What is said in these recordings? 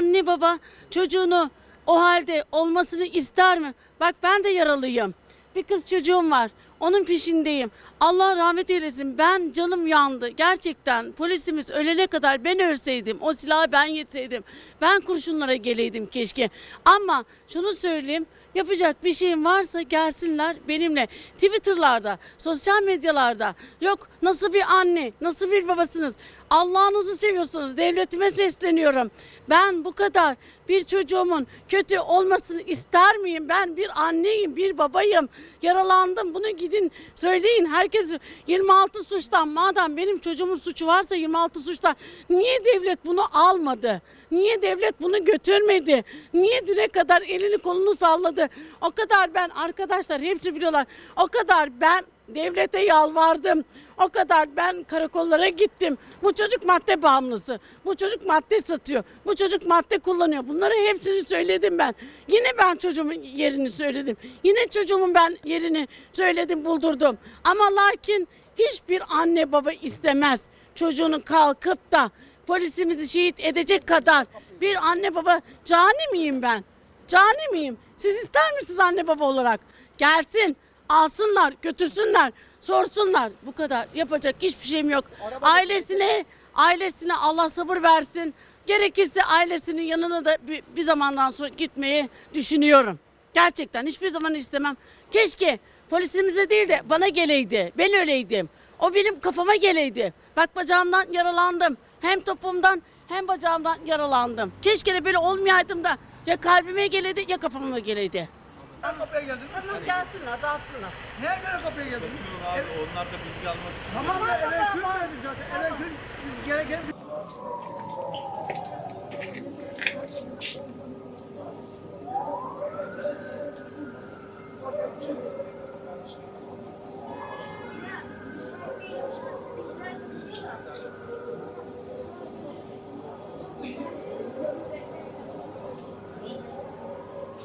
anne baba çocuğunu o halde olmasını ister mi? Bak ben de yaralıyım. Bir kız çocuğum var. Onun peşindeyim. Allah rahmet eylesin. Ben canım yandı. Gerçekten polisimiz ölene kadar ben ölseydim, o silahı ben yetseydim, ben kurşunlara geleydim keşke. Ama şunu söyleyeyim. Yapacak bir şeyim varsa gelsinler benimle. Twitter'larda, sosyal medyalarda. Yok nasıl bir anne, nasıl bir babasınız? Allah'ınızı seviyorsunuz. Devletime sesleniyorum. Ben bu kadar bir çocuğumun kötü olmasını ister miyim? Ben bir anneyim, bir babayım. Yaralandım. Bunu gidin söyleyin. Herkes 26 suçtan madem benim çocuğumun suçu varsa 26 suçtan niye devlet bunu almadı? Niye devlet bunu götürmedi? Niye düne kadar elini kolunu salladı? O kadar ben arkadaşlar hepsi biliyorlar. O kadar ben devlete yalvardım. O kadar ben karakollara gittim. Bu çocuk madde bağımlısı. Bu çocuk madde satıyor. Bu çocuk madde kullanıyor. Bunları hepsini söyledim ben. Yine ben çocuğumun yerini söyledim. Yine çocuğumun ben yerini söyledim, buldurdum. Ama lakin hiçbir anne baba istemez çocuğunu kalkıp da polisimizi şehit edecek kadar bir anne baba cani miyim ben? Cani miyim? Siz ister misiniz anne baba olarak? Gelsin, alsınlar, götürsünler, sorsunlar. Bu kadar. Yapacak hiçbir şeyim yok. Ailesine, ailesine Allah sabır versin. Gerekirse ailesinin yanına da bir, bir zamandan sonra gitmeyi düşünüyorum. Gerçekten hiçbir zaman istemem. Keşke polisimize değil de bana geleydi. Ben öyleydim. O benim kafama geleydi. Bak bacağımdan yaralandım. Hem topumdan hem bacağımdan yaralandım. Keşke de böyle olmayaydım da ya kalbime geleydi ya kafama geleydi. Neden kapıya geldin? Tamam gelsinler, dağılsınlar. Neye göre kapıya geldin? Abi onlar da bilgi almak için. Tamam ya eve kül verdik zaten. Eve kül biz gereken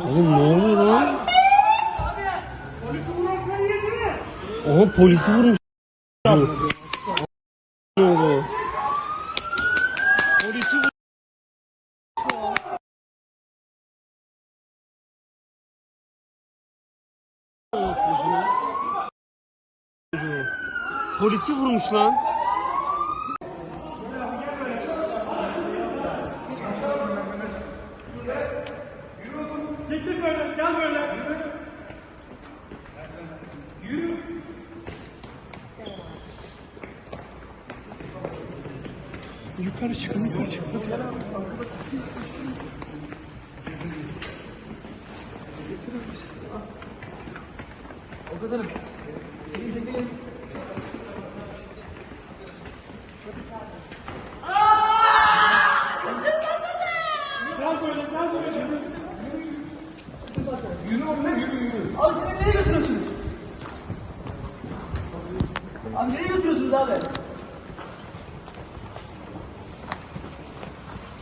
Oğlum ne oluyor lan? Polisi vurmuş. Ne oldu? Polisi vur. Polisi vurmuş lan. Yukarı çıkın, yukarı çıkın. Abi siz beni nereye götürüyorsunuz? Abi nereye götürüyorsunuz abi?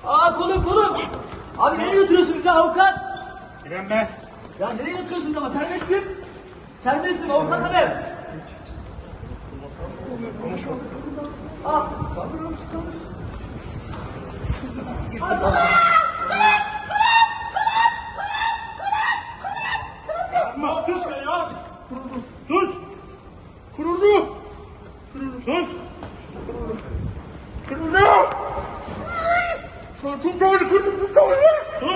Aa kolum kolum. Abi nereye götürüyorsunuz ya avukat? İrem ben. Ya nereye götürüyorsunuz ama serbestim. Serbestim avukat hanım. Ah. Yapma sus ya. Sus. Control the